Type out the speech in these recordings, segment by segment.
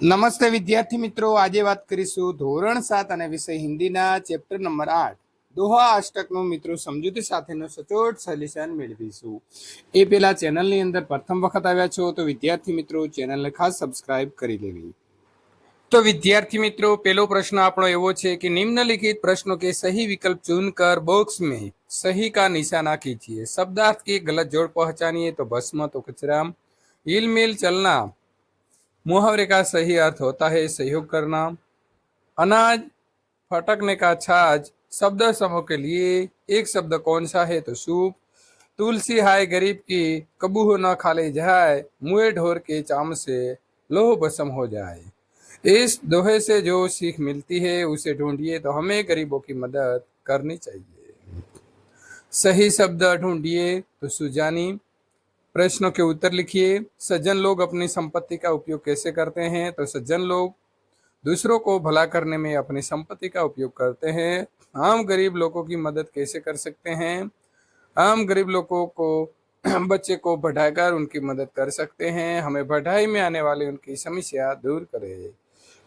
નમસ્તે વિદ્યાર્થી મિત્રો. આજે વાત કરીશું ધોરણ સાત અને વિષય હિન્દીના ચેપ્ટર નંબર આઠ. દોહા અષ્ટકનું મિત્રો સમજૂતી સાથેનો સચોટ સોલ્યુશન મેળવીશું. એ પહેલા ચેનલની અંદર પ્રથમ વખત આવ્યા છો તો વિદ્યાર્થી મિત્રો ચેનલને ખાસ સબસ્ક્રાઇબ કરી લેવી. તો વિદ્યાર્થી મિત્રો પહેલો પ્રશ્ન આપણો એવો છે કે નિમ્નલિખિત પ્રશ્નો કે સહી વિકલ્પ ચૂનકર બોક્સ મેં સહી કા નિશાના કીજીએ શબ્દાર્થ કે ગલત જોડ પહોંચાનીએ તો ભસ્મ તો કચરામ. હિલમિલ ચલના मुहावरे का सही अर्थ होता है सहयोग करना। अनाज फटकने का छाछ शब्द समूह के लिए एक शब्द कौन सा है? तो सूप। तुलसी, हाय गरीब की कबूह न खाले जाए, मुए ढोर के चाम से लोह बसम हो जाए। इस दोहे से जो सीख मिलती है, उसे ढूंढिए तो हमें गरीबों की मदद करनी चाहिए। सही शब्द ढूंढिए तो सुजानी। प्रश्नों के उत्तर लिखिए। सज्जन लोग अपनी संपत्ति का उपयोग कैसे करते हैं? तो सज्जन लोग दूसरों को भला करने में अपनी संपत्ति का उपयोग करते हैं। आम गरीब लोगों की मदद कैसे कर सकते हैं? आम गरीब लोगों को, बच्चे को बढ़ाकर उनकी मदद कर सकते हैं। हमें बढ़ाई में आने वाली उनकी समस्या दूर करें।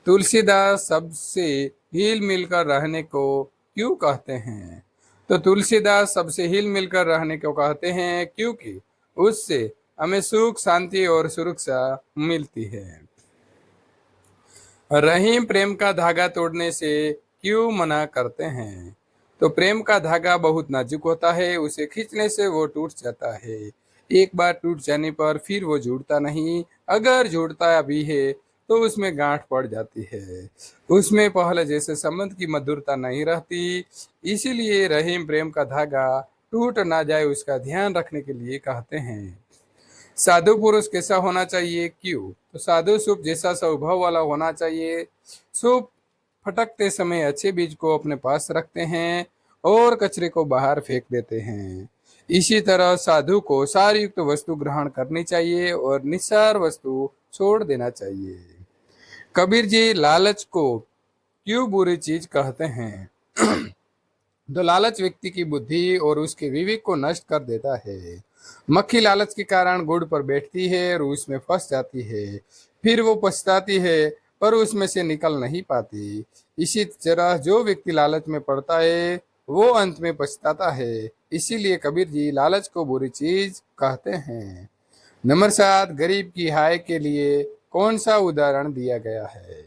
तुलसीदास सबसे हिल मिलकर रहने को क्यों कहते हैं? तो तुलसीदास सबसे हिल मिलकर रहने को कहते हैं क्योंकि उससे हमें सुख, शांति और सुरक्षा मिलती है। रहीम प्रेम का धागा तोड़ने से क्यों मना करते हैं? तो प्रेम का धागा बहुत नाजुक होता है, उसे खींचने से वो टूट जाता है। एक बार टूट जाने पर फिर वो जुड़ता नहीं, अगर जुड़ता भी है तो उसमें गांठ पड़ जाती है। उसमें पहले जैसे संबंध की मधुरता नहीं रहती, इसीलिए रहीम प्रेम का धागा टूट ना जाए उसका ध्यान रखने के लिए कहते हैं। साधु पुरुष कैसा होना चाहिए? क्यों? तो साधु शुभ जैसा स्वभाव वाला होना चाहिए। शुभ फटकते समय अच्छे बीज को अपने पास रखते हैं और कचरे को बाहर फेंक देते हैं। इसी तरह साधु को सार युक्त वस्तु ग्रहण करनी चाहिए और निस्सार वस्तु छोड़ देना चाहिए। कबीर जी, लालच को क्यों बुरी चीज़ कहते हैं? तो लालच व्यक्ति की बुद्धि और उसके विवेक को नष्ट कर देता है। मक्खी लालच के कारण गुड़ पर बैठती है और उसमें फंस जाती है। फिर वो पछताती है, पर उसमें से निकल नहीं पाती। इसी तरह जो व्यक्ति लालच में पड़ता है, वो अंत में पछताता है। इसीलिए कबीर जी लालच को बुरी चीज़ कहते हैं। नंबर सात, गरीब की हाय के लिए कौन सा उदाहरण दिया गया है?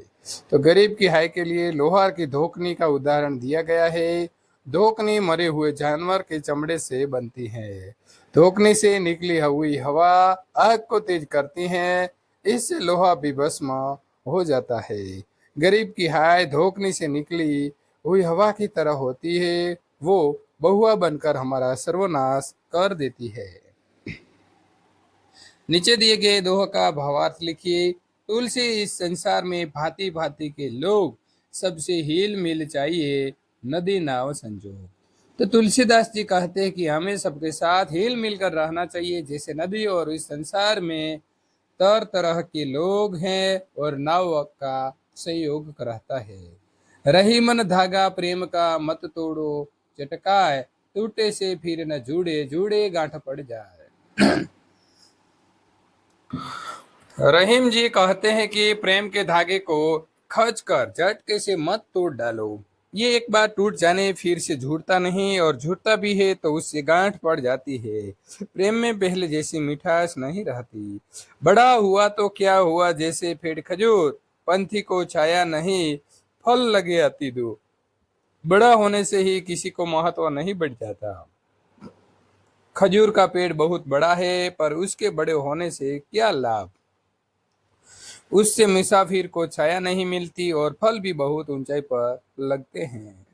तो गरीब की हाय के लिए लोहार की धोखनी का उदाहरण दिया गया है। धोकनी मरे हुए जानवर के चमड़े से बनती है। धोकनी से निकली हुई हवा आग को तेज करती है। इससे लोहा भी भस्म हो जाता है। गरीब की हाय धोकनी से निकली हुई हवा की तरह होती है। वो बहुआ बनकर हमारा सर्वनाश कर देती है। नीचे दिए गए दोह का भावार्थ लिखिए। तुलसी, इस संसार में भांति भांति के लोग सबसे हिल मिल चाहिए। नदी नाव संजोग तो तुलसीदास जी कहते हैं कि हमें सबके साथ हिल मिलकर रहना चाहिए, जैसे नदी और इस संसार में तर तरह के लोग हैं और नाव का सहयोग रहता है। रही मन धागा प्रेम का मत तोड़ो, चटकाए, टूटे से फिर न जुड़े जुड़े गांठ पड़ जाए। रहीम जी कहते हैं कि प्रेम के धागे को खच कर झटके से मत तोड़ डालो। ये एक बार टूट जाने, फिर से झूठता नहीं और झूठता भी है तो उससे गांठ पड़ जाती है। प्रेम में पहले जैसी मिठास नहीं रहती। बड़ा हुआ तो क्या हुआ जैसे पेड़ खजूर, पंथी को छाया नहीं, फल लगे अति दो बड़ा होने से ही किसी को महत्व नहीं बढ़ जाता। खजूर का पेड़ बहुत बड़ा है, पर उसके बड़े होने से क्या लाभ? उससे मुसाफिर को छाया नहीं मिलती और फल भी बहुत ऊंचाई पर लगते हैं।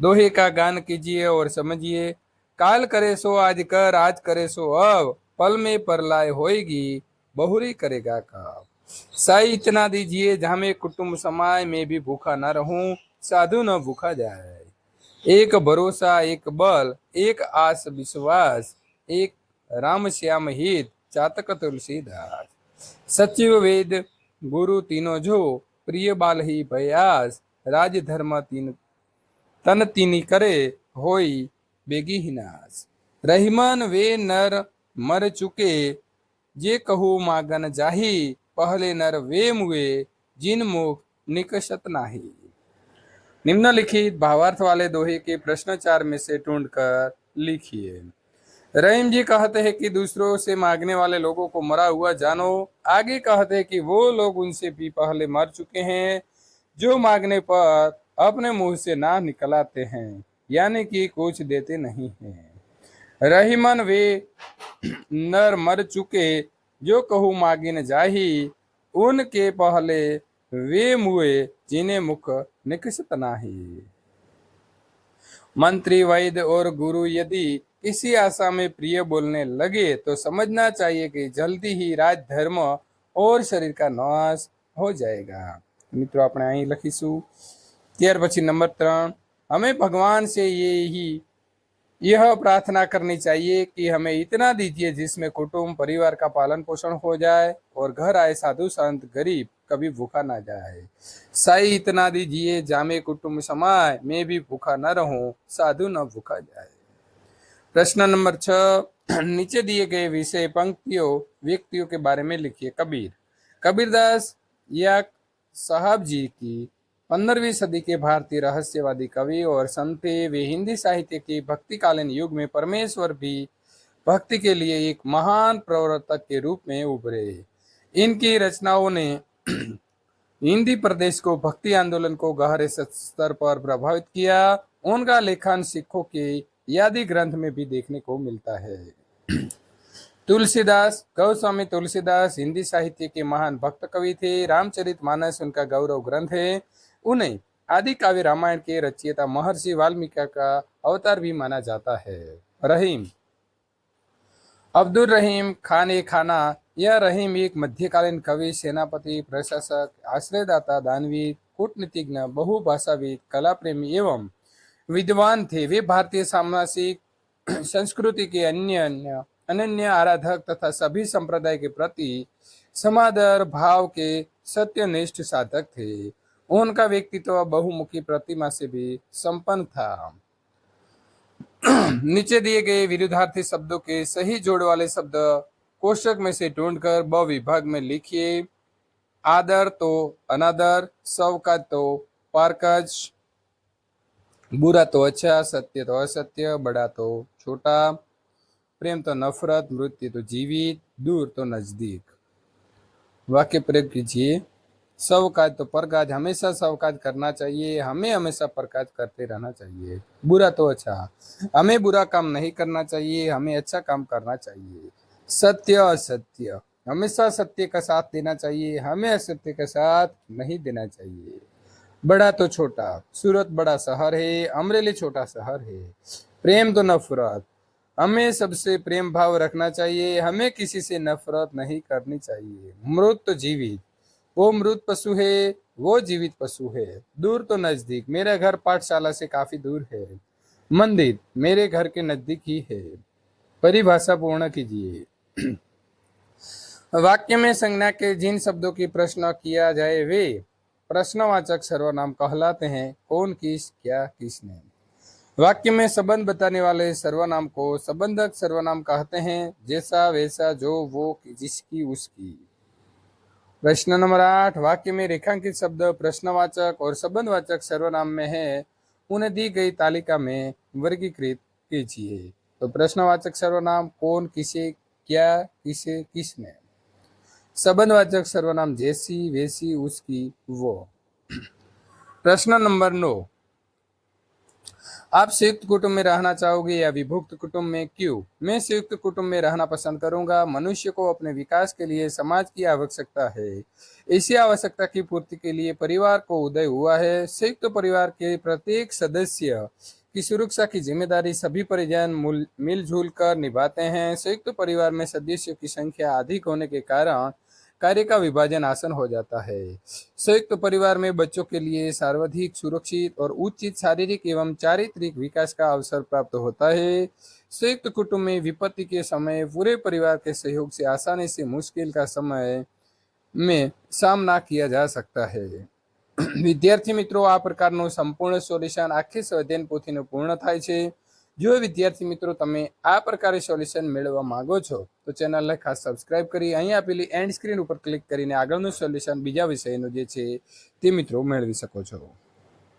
दोहे का गान कीजिए और समझिए, काल करे सो, आज कर, आज करे सो, अब पल में परलाय होएगी, बहुरी करेगा का साई इतना दीजिए जहाँ में कुटुंब समाज में भी भूखा न रहूँ, साधु न भूखा जाए। एक भरोसा, एक बल, एक आस विश्वास, एक राम श्याम हित, चातक तुलसीदास। सचिव वेद, गुरु तीनो जो प्रिय बाल ही भयास राज धर्म तीन, तन तीनी करे, होई बेगी ही नाश। रहीमन वे नर मर चुके, जे कहू मागन जाही, पहले नर वे मुए, जिन मुख निकषत नाही। निम्नलिखित भावार्थ वाले दोहे के प्रश्न चार में से ढूंढकर लिखिए। रहीम जी कहते हैं कि दूसरों से मांगने वाले लोगों को मरा हुआ जानो। आगे कहते हैं कि वो लोग उनसे भी पहले मर चुके हैं, जो मांगने पर अपने मुँह से ना निकलाते हैं, यानी कि कुछ देते नहीं हैं। रहीमन वे नर मर चुके, जो कहू मांगी न जाही, उनके पहले वे मुए, जिन्हें मुख निकसत नाही। मंत्री वैद्य और गुरु यदि किसी आशा में प्रिय बोलने लगे तो समझना चाहिए कि जल्दी ही राज धर्म और शरीर का नाश हो जाएगा મિત્રો આપણે અહીં લખીશું ત્યાર પછી નંબર ત્રણ हमें भगवान से ये ही यह प्रार्थना करनी चाहिए कि हमें इतना दीजिए जिसमें कुटुंब परिवार का पालन पोषण हो जाए और घर आए साधु संत गरीब कभी भूखा ना जाए साई इतना दीजिए जामे कुटुंब समाए मैं भी भूखा न रहूं साधु न भूखा जाए प्रश्न नंबर छ, नीचे दिए गए विषय पंक्तियों, व्यक्तियों के बारे में लिखिए। कबीर। कबीरदास या साहब जी की पंद्रहवीं सदी के भारतीय रहस्यवादी कवि और संत थे। वे हिंदी साहित्य के भक्तिकालीन युग में परमेश्वर भी भक्ति के लिए एक महान प्रवर्तक के रूप में उभरे। इनकी रचनाओं ने हिंदी प्रदेश को भक्ति आंदोलन को गहरे स्तर पर प्रभावित किया। उनका लेखन सिखों के यादी ग्रंथ में भी देखने को मिलता है। तुलसीदास, गौस्वामी तुलसीदास, हिंदी साहित्य के महान भक्त कवि थे, रामचरित मानस, उनका गौरव ग्रंथ है। उन्हें आदि काव्य रामायण के रचयिता महर्षि वाल्मीकि का अवतार भी माना जाता है। रहीम। अब्दुल रहीम, खान ए खाना, यह रहीम एक मध्यकालीन कवि, सेनापति, प्रशासक, आश्रयदाता, दानवीर, कूटनीतिज्ञ, बहुभाषाविद कला प्रेमी एवं विद्वान थे। वे भारतीय सामाजिक संस्कृति के अन्य अन्य, अनन्य आराधक तथा सभी संप्रदाय के प्रति समादर भाव के सत्यनिष्ठ साधक थे। उनका व्यक्तित्व बहुमुखी प्रतिमा से भी संपन्न था। नीचे दिए गए विरुद्धार्थी शब्दों के सही जोड़ वाले शब्द कोष्टक में से ढूंढकर ब विभाग में लिखिए, आदर तो अनादर सव का तो पारकज बुरा तो अच्छा सत्य तो असत्य बड़ा तो छोटा प्रेम तो नफरत मृत्यु तो जीवित दूर तो नज़दीक वाक्य प्रयोग कीजिए सब काज तो परकाज हमेशा सब काज करना चाहिए हमें हमेशा परकाज करते रहना चाहिए बुरा तो अच्छा हमें बुरा काम नहीं करना चाहिए हमें अच्छा काम करना चाहिए सत्य असत्य हमेशा सत्य का साथ देना चाहिए हमें असत्य का साथ नहीं देना चाहिए बड़ा तो छोटा, सूरत बड़ा शहर है, अमरेली छोटा शहर है। प्रेम तो नफरत, हमें सबसे प्रेम भाव रखना चाहिए, हमें किसी से नफरत नहीं करनी चाहिए। मृत तो जीवित, वो मृत पशु है, वो जीवित पशु है। दूर तो नज़दीक, मेरा घर पाठशाला से काफ़ी दूर है। मंदिर मेरे घर के नज़दीक ही है। परिभाषा पूर्ण कीजिए। वाक्य में संज्ञा के जिन शब्दों की प्रश्न किया जाए, वे प्रश्नवाचक सर्वनाम कहलाते हैं, कौन किस, क्या किसने? वाक्य में संबंध बताने वाले सर्वनाम को संबंधक सर्वनाम कहते हैं, जैसा वैसा जो वो जिसकी उसकी। प्रश्न नंबर आठ, वाक्य में रेखांकित शब्द प्रश्नवाचक और संबंधवाचक सर्वनाम में है, उन्हें दी गई तालिका में वर्गीकृत कीजिए। तो प्रश्नवाचक सर्वनाम, कौन, किसे, क्या, किसे, किसने? संबंधवाचक सर्वनाम जैसी, वैसी, उसकी, वो। प्रश्न नंबर नौ। आप संयुक्त कुटुंब में रहना चाहोगे या विभुक्त कुटुंब में? क्यों? मैं संयुक्त कुटुंब में रहना पसंद करूँगा। मनुष्य को अपने विकास के लिए, समाज की आवश्यकता है। इसी आवश्यकता की पूर्ति के लिए परिवार को उदय हुआ है। संयुक्त परिवार के प्रत्येक सदस्य की सुरक्षा की ज़िम्मेदारी सभी परिजन मिलजुल कर निभाते हैं। संयुक्त तो परिवार में सदस्यों की संख्या अधिक होने के कारण कार्य का विभाजन आसन हो जाता है। संयुक्त तो परिवार में बच्चों के लिए सर्वाधिक सुरक्षित और उचित शारीरिक एवं चारित्रिक विकास का अवसर प्राप्त होता है। संयुक्त कुटुंब में विपत्ति के समय पूरे परिवार के सहयोग से आसानी से मुश्किल का समय में सामना किया जा सकता है। વિદ્યાર્થી મિત્રો, આ પ્રકારનું સંપૂર્ણ સોલ્યુશન આખી સ્વાધ્યાયન પોથીનું પૂર્ણ થાય છે. જો વિદ્યાર્થી મિત્રો, તમે આ પ્રકારે સોલ્યુશન મેળવવા માંગો છો, તો ચેનલને ખાસ સબસ્ક્રાઇબ કરી અહીં આપેલી એન્ડ સ્ક્રીન ઉપર ક્લિક કરીને આગળનું સોલ્યુશન બીજા વિષયનું જે છે, તે મિત્રો મેળવી શકો છો.